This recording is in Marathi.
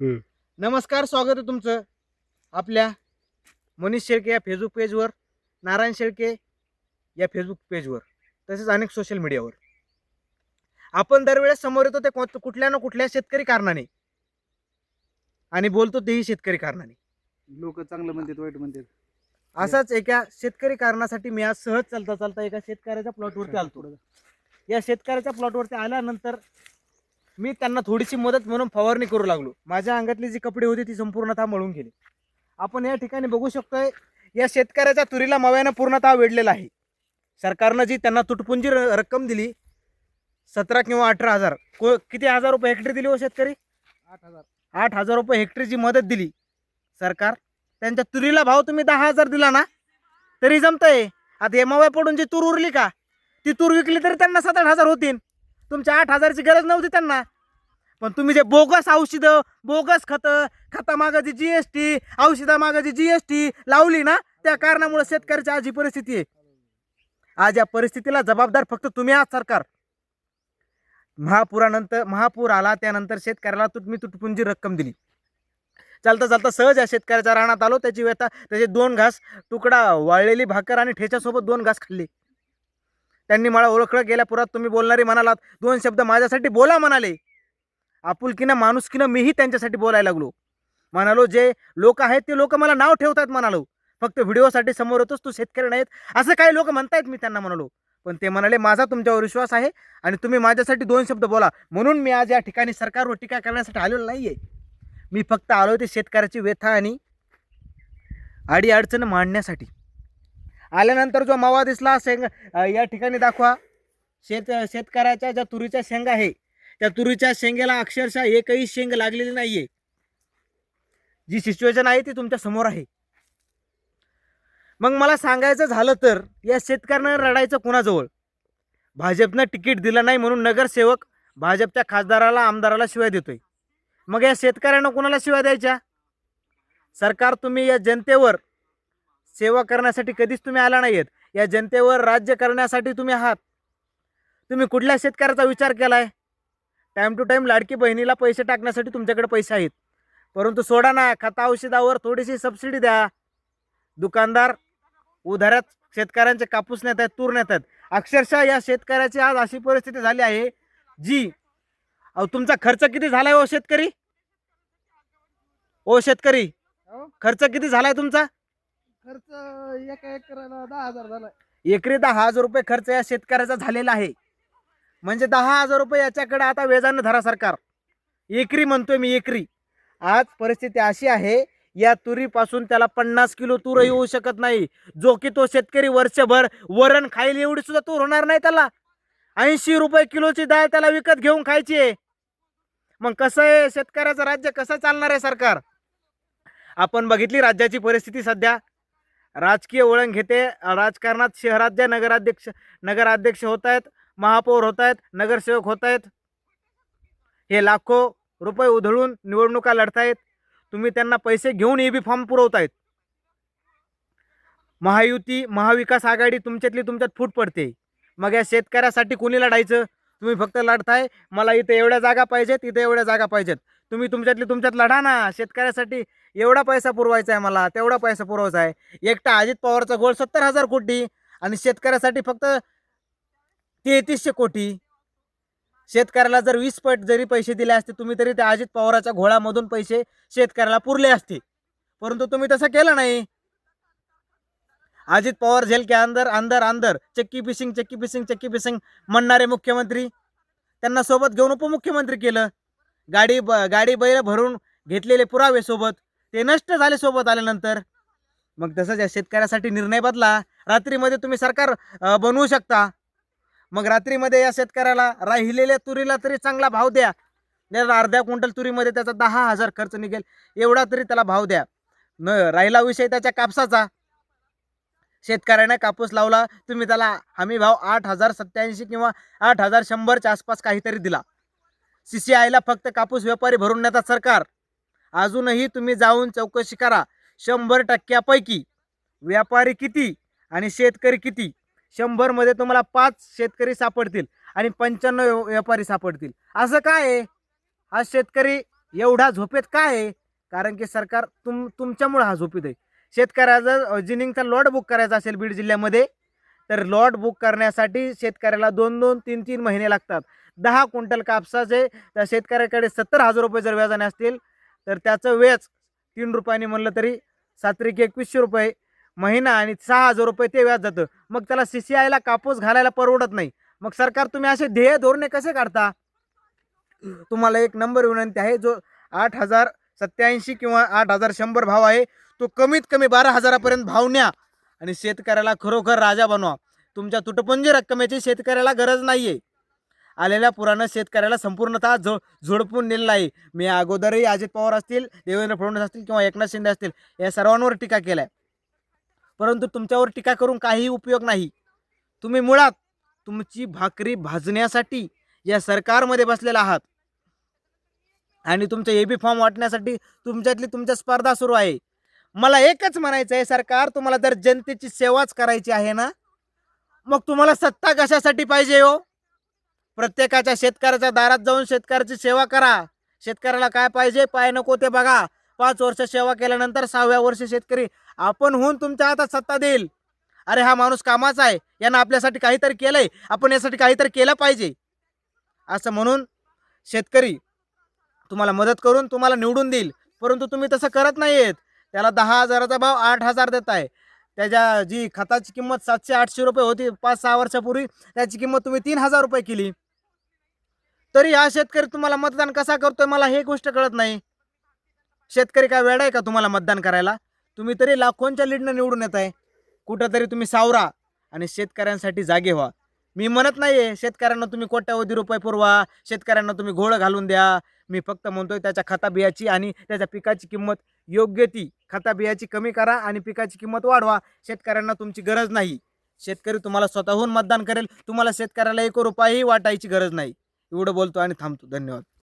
हम्म. नमस्कार स्वागत आहे तुमचं आपल्या मनीष शेळके या फेसबुक पेजवर नारायण शेळके या फेसबुक पेजवर तसेच अनेक सोशल मीडियावर आपण दरवेळेस समोर येतो ते कुठल्या ना कुठल्या शेतकरी कारणाने. आणि बोलतो तेही शेतकरी कारणाने. लोक चांगलं म्हणतात वाईट म्हणतात. असाच एका शेतकरी कारणासाठी मी आज सहज चालता चालता एका शेतकऱ्याच्या प्लॉटवरती आलतो. या शेतकऱ्याच्या प्लॉटवरती आल्यानंतर मी त्यांना थोडीशी मदत म्हणून फवारणी करू लागलो. माझ्या अंगातली जी कपडे होती ती संपूर्णतः मळून गेली. आपण या ठिकाणी बघू शकतोय या शेतकऱ्याच्या तुरीला मव्यानं पूर्णतः वेढलेला आहे. सरकारनं जी त्यांना तुटपुंजी रक्कम दिली सतरा किंवा अठरा हजार को किती हजार रुपये हेक्टरी दिली हो शेतकरी? आठ हजार. आठ हजार रुपये हेक्टरीची मदत दिली सरकार. त्यांच्या तुरीला भाव तुम्ही दहा हजार दिला ना? तरी जमतंय. आता हे मव्या पडून जी तूर उरली का? ती तूर विकली तरी त्यांना सात आठ हजार होतील. तुमच्या आठ हजारची गरज नव्हती त्यांना. पण तुम्ही जे बोगस औषधं बोगस खतं खतामागाची जी एस टी औषधामागाची जी एस टी लावली ना त्या कारणामुळे शेतकऱ्याची आज ही परिस्थिती आहे. आज या परिस्थितीला जबाबदार फक्त तुम्ही आहात सरकार. महापुरानंतर महापूर आला त्यानंतर शेतकऱ्याला तुम्ही तुटपुंजी रक्कम दिली. चालता चालता सहज या शेतकऱ्याच्या रानात आलो त्याची व्यथा त्याचे दोन घास तुकडा वाळलेली भाकर आणि ठेच्यासोबत दोन घास खाल्ले. त्यांनी मला ओळखलं गेल्या पुरात तुम्ही बोलणारे म्हणालात. दोन शब्द माझ्यासाठी बोला म्हणाले. आपुलकीनं माणुसकीनं मीही त्यांच्यासाठी बोलायला लागलो. म्हणालो जे लोक आहेत ते लोक मला नाव ठेवतात म्हणालो. फक्त व्हिडिओसाठी समोर होतोच तू शेतकरी नाहीत असं काही लोक म्हणतायत मी त्यांना म्हणालो. पण ते म्हणाले माझा तुमच्यावर विश्वास आहे आणि तुम्ही माझ्यासाठी दोन शब्द बोला. म्हणून मी आज या ठिकाणी सरकारवर टीका करण्यासाठी आलेलो नाही आहे मी फक्त आलो ते शेतकऱ्याची व्यथा आणि अडीअडचण मांडण्यासाठी. आल्यानंतर जो मावा दिसला शेंग या ठिकाणी दाखवा. शेत शेतकऱ्याच्या ज्या तुरीच्या शेंगा आहे त्या तुरीच्या शेंगेला अक्षरशः एकही शेंग लागलेली नाही आहे जी सिच्युएशन आहे ती तुमच्यासमोर आहे. मग मला सांगायचं झालं तर या शेतकऱ्यानं रडायचं कुणाजवळ? भाजपनं तिकीट दिलं नाही म्हणून नगरसेवक भाजपच्या खासदाराला आमदाराला शिवाय देतोय. मग या शेतकऱ्यांना कुणाला शिवाय द्यायच्या? सरकार तुम्ही या जनतेवर सेवा करण्यासाठी कधीच तुम्ही आला नाहीयेत. या जनतेवर राज्य करण्यासाठी तुम्ही आहात. तुम्ही कुठल्या शेतकऱ्याचा विचार केलाय? टाईम टू टाईम लाडकी बहिणीला पैसे टाकण्यासाठी तुमच्याकडे पैसे आहेत. परंतु सोडा ना खता औषधावर थोडीशी सबसिडी द्या. दुकानदार उधाऱ्यात शेतकऱ्यांचे कापूस नेत आहेत तूर नेत आहेत. अक्षरशः या शेतकऱ्याची आज अशी परिस्थिती झाली आहे जी अहो तुमचा खर्च किती झालाय ओ शेतकरी? ओ शेतकरी हो? खर्च किती झालाय तुमचा? खर्च एका एकराला दहा हजार झाला. एकरी दहा हजार रुपये खर्च या शेतकऱ्याचा झालेला आहे. म्हणजे दहा हजार रुपये याच्याकडे आता वेजानं धरा सरकार. एकरी म्हणतोय मी एकरी. आज परिस्थिती अशी आहे या तुरीपासून त्याला पन्नास किलो तूर येऊ शकत नाही. जो की तो शेतकरी वर्षभर वरण खाईल एवढी सुद्धा तूर होणार नाही त्याला. ऐंशी रुपये किलोची डाळ त्याला विकत घेऊन खायची आहे. मग कसं आहे? शेतकऱ्याचं राज्य कसं चालणार आहे सरकार? आपण बघितली राज्याची परिस्थिती सध्या. राजकीय वळण घेते. राजकारणात शहरात ज्या नगराध्यक्ष नगराध्यक्ष होत आहेत महापौर होत आहेत नगरसेवक होत आहेत हे लाखो रुपये उधळून निवडणुका लढतायत. तुम्ही त्यांना पैसे घेऊन ई बी फॉर्म पुरवतायत. महायुती महाविकास आघाडी तुमच्यातली तुमच्यात फूट पडते. मग या शेतकऱ्यासाठी कोणी लढायचं तुम्ही फक्त लढताय. मला इथे एवढ्या जागा पाहिजेत इथे एवढ्या जागा पाहिजेत. तुम्ही तुमच्यातली तुमच्यात लढा ना. शेतकऱ्यासाठी एवढा पैसा पुरवायचा आहे मला तेवढा पैसा पुरवायचा आहे. एकटा अजित पवारचा गोल सत्तर हजार कोटी आणि शेतकऱ्यासाठी फक्त तेहतीसशे कोटी. शेतकऱ्याला जर वीस पट जरी पैसे दिले असते तुम्ही तरी त्या अजित पवाराच्या घोळामधून पैसे शेतकऱ्याला पुरले असते. परंतु तुम्ही तसं केलं नाही. अजित पवार झेल के अंदर अंदर अंदर. चक्की पिसिंग चक्की पिसिंग चक्की पिसिंग म्हणणारे मुख्यमंत्री. त्यांना सोबत घेऊन उपमुख्यमंत्री केलं. गाडी ब गाडी बैल भरून घेतलेले पुरावे सोबत. ते नष्ट झाले सोबत आल्यानंतर. मग तसंच या शेतकऱ्यासाठी निर्णय बदला. रात्रीमध्ये तुम्ही सरकार बनवू शकता. मग रात्रीमध्ये या शेतकऱ्याला राहिलेल्या तुरीला तरी चांगला भाव द्या. जर अर्ध्या क्विंटल तुरीमध्ये त्याचा दहा हजार खर्च निघेल. एवढा तरी त्याला भाव द्या. न राहिला विषय त्याच्या कापसाचा. शेतकऱ्याने कापूस लावला तुम्ही त्याला हमी भाव आठ हजार सत्याऐंशी किंवा आठ हजार शंभरच्या आसपास काहीतरी दिला. सी सी आयला फक्त कापूस व्यापारी भरून नेतात सरकार. अजूनही तुम्ही जाऊन चौकशी करा. शंभर टक्क्यापैकी. व्यापारी किती आणि शेतकरी किती? शंभरमध्ये तुम्हाला पाच शेतकरी सापडतील आणि पंच्याण्णव व्यापारी सापडतील. असं काय आहे? हा शेतकरी एवढा झोपेत काय आहे? कारण की सरकार तुम तुमच्यामुळे हा झोपेत आहे. शेतकऱ्याचा जर जिनिंगचा लॉट बुक करायचा असेल बीड जिल्ह्यामध्ये तर लॉट बुक करण्यासाठी शेतकऱ्याला दोन दोन तीन तीन महिने लागतात. दहा क्विंटल कापसाचे त्या शेतकऱ्याकडे सत्तर हजार रुपये जर व्याजाने असतील तर त्याचं व्याज तीन रुपयांनी म्हणलं तरी सात्रिक एकवीसशे रुपये महिना आणि सहा हजार रुपये ते व्याज जातं. मग त्याला सी सी आयला कापूस घालायला परवडत नाही. मग सरकार तुम्ही असे ध्येय धोरणे कसे काढता? तुम्हाला एक नंबर विनंती आहे जो आठ हजार सत्याऐंशी किंवा आठ हजार शंभर भाव आहे तो कमीत कमी बारा हजारापर्यंत भाव न्या आणि शेतकऱ्याला खरोखर राजा बनवा. तुमच्या तुटपुंजी रक्कमेची शेतकऱ्याला गरज नाही आहे आलेल्या पुरानं शेतकऱ्याला संपूर्णतः झो झोडपून नेलेला आहे. मी अगोदरही अजित पवार असतील देवेंद्र फडणवीस असतील किंवा एकनाथ शिंदे असतील या सर्वांवर टीका केल्या. परंतु तुमच्यावर टीका करून काहीही उपयोग नाही. तुम्ही मुळात तुमची भाकरी भाजण्यासाठी या सरकारमध्ये बसलेला आहात. आणि तुमचं ए बी फॉर्म वाटण्यासाठी तुमच्यातली तुमच्या स्पर्धा सुरू आहे. मला एकच म्हणायचं आहे सरकार तुम्हाला जर जनतेची सेवाच करायची आहे ना मग तुम्हाला सत्ता कशासाठी पाहिजे हो? प्रत्येकाच्या शेतकऱ्याच्या दारात जाऊन शेतकऱ्याची सेवा करा. शेतकऱ्याला काय पाहिजे पाय नको ते बघा. पाच वर्ष सेवा केल्यानंतर सहाव्या वर्षी शेतकरी आपण होऊन तुमच्या हातात सत्ता देईल. अरे हा माणूस कामाचा आहे. यानं आपल्यासाठी काहीतरी केलंय. आपण यासाठी काहीतरी केलं पाहिजे. असं म्हणून शेतकरी तुम्हाला मदत करून तुम्हाला निवडून देईल. परंतु तुम्ही तसं करत नाही आहेत त्याला दहा हजाराचा भाव आठ हजार देत आहे त्याच्या जी खताची किंमत सातशे आठशे रुपये होती पाच सहा वर्षापूर्वी त्याची किंमत तुम्ही तीन हजार रुपये केली. तरी हा शेतकरी तुम्हाला मतदान कसा करतोय मला हे गोष्ट कळत नाही. शेतकरी काय वेळ आहे का तुम्हाला मतदान करायला? तुम्ही तरी लाखोंच्या लीडनं निवडून येत आहे कुठंतरी तुम्ही सावरा आणि शेतकऱ्यांसाठी जागे व्हा. मी म्हणत नाही आहे शेतकऱ्यांना तुम्ही कोट्यावधी रुपये पुरवा शेतकऱ्यांना तुम्ही घोळं घालून द्या. मी फक्त म्हणतोय त्याच्या खताबियाची आणि त्याच्या पिकाची किंमत योग्य ती. खता बियाची कमी करा आणि पिकाची किंमत वाढवा. शेतकऱ्यांना तुमची गरज नाही. शेतकरी तुम्हाला स्वतःहून मतदान करेल. तुम्हाला शेतकऱ्याला एक रुपयाही वाटायची गरज नाही. एवढं बोलतो आणि थांबतो. धन्यवाद.